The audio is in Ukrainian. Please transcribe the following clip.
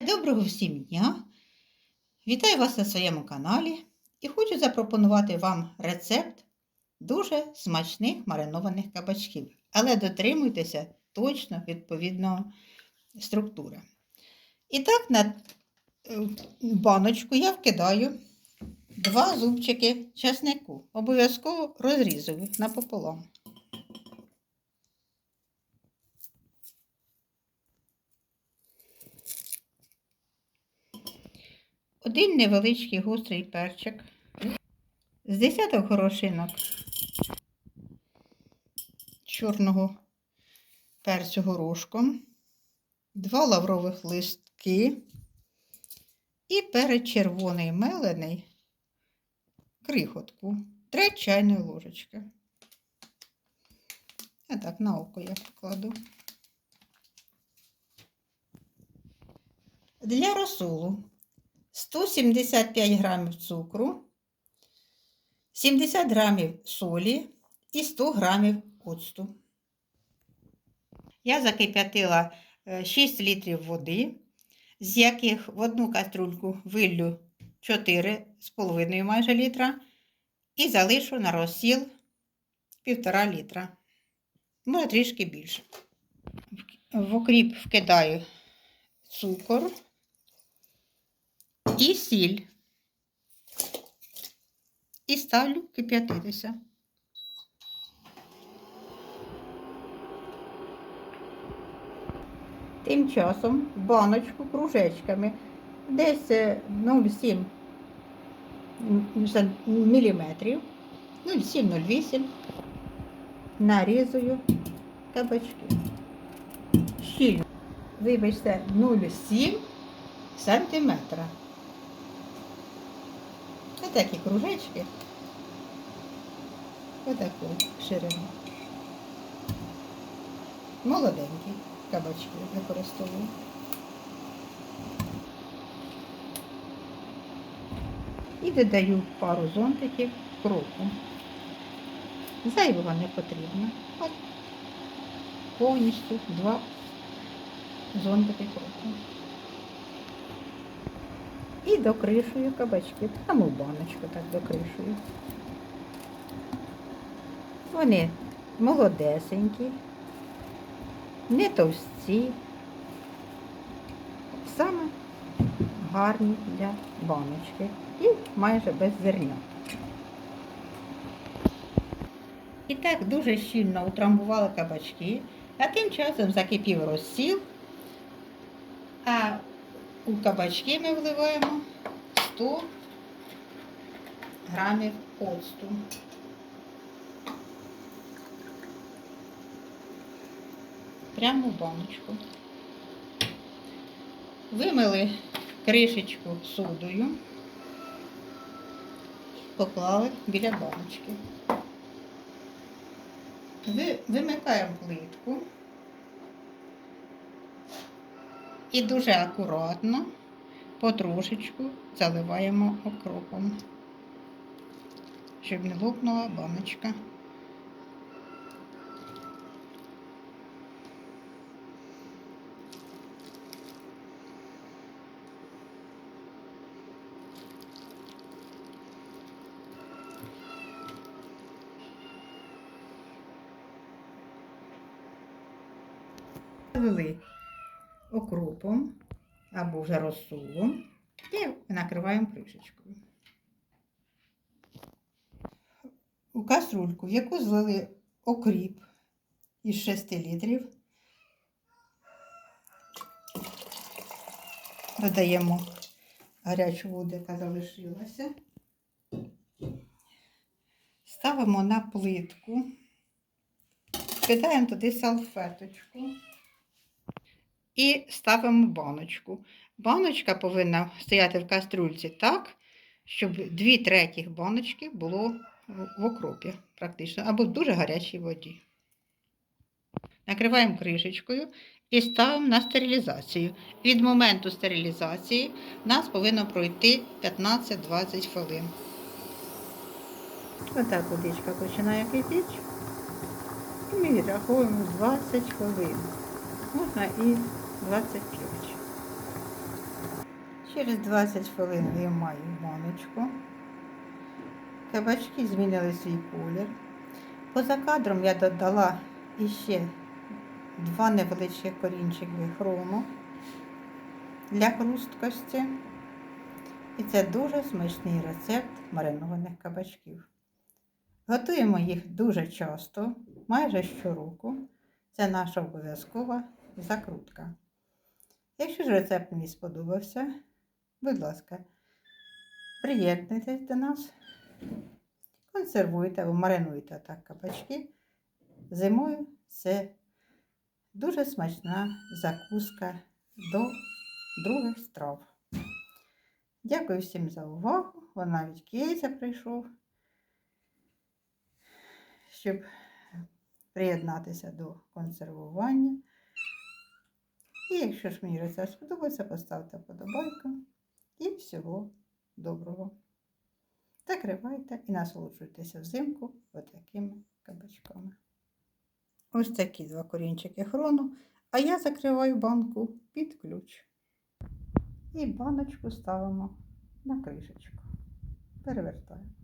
Доброго всім дня! Вітаю вас на своєму каналі і хочу запропонувати вам рецепт дуже смачних маринованих кабачків. Але дотримуйтеся точно відповідної структури. І так, на е, баночку я вкидаю два зубчики часнику. Обов'язково розрізую напополам. Один невеличкий гострий перчик, з десяток горошинок чорного перцю горошком, два лаврових листки і перець червоний мелений крихотку, три чайної ложечки. А так, на око я покладу. Для розсолу 175 грамів цукру, 70 грамів солі і 100 грамів оцту. Я закип'ятила 6 літрів води, з яких в одну каструльку виллю 4,5 майже літра і залишу на розсіл 1,5 літра. Може трішки більше. В окріп вкидаю цукор і сіль. І ставлю кип'ятитися. Тим часом баночку кружечками десь 0,7 міліметрів, 0,7-0,8 нарізую кабачки. Щільно, вибачте, 0,7 сантиметра. Отакі кружечки. Отаку ширину. Молоденькі кабачки використовую. І додаю пару зонтиків кроку. Зайвого не потрібно. От повністю два зонтики кроку. І докришую кабачки. Прямо в баночку так докришую. Вони молодесенькі, не товсті, саме гарні для баночки і майже без зерня. І так дуже щільно утрамбували кабачки, а тим часом закипів розсіл, а у кабачки ми вливаємо 100 грамів оцту. Прямо в баночку. Вимили кришечку содою, поклали біля баночки. Вимикаємо плитку. І дуже акуратно, потрошечку заливаємо окропом, щоб не лопнула баночка. Залили окропом або вже розсолом і накриваємо кришечкою. У каструльку, в яку злили окріп із 6 літрів, додаємо гарячу воду, яка залишилася, ставимо на плитку, кидаємо туди салфеточку і ставимо баночку. Баночка повинна стояти в каструльці так, щоб дві третіх баночки було в окропі, практично, або в дуже гарячій воді. Накриваємо кришечкою і ставимо на стерилізацію. Від моменту стерилізації в нас повинно пройти 15-20 хвилин. Отак водичка починає кипіти. І ми відраховуємо 20 хвилин. Можна і 25. Через 20 хвилин виймаю баночку. Кабачки змінили свій колір. Поза кадром я додала іще два невеличких корінчики хрому для хрусткості. І це дуже смачний рецепт маринованих кабачків. Готуємо їх дуже часто, майже щороку. Це наша обов'язкова закрутка. Якщо ж рецепт мені сподобався, будь ласка, приєднуйтесь до нас, консервуйте або маринуйте так кабачки. Зимою це дуже смачна закуска до других страв. Дякую всім за увагу. Вон навіть Кейза прийшов, щоб приєднатися до консервування. І якщо ж мені рецепт сподобається, поставте подобайку. І всього доброго. Закривайте і насолоджуйтеся взимку отакими кабачками. Ось такі два корінчики хрону, а я закриваю банку під ключ. І баночку ставимо на кришечку. Перевертаємо.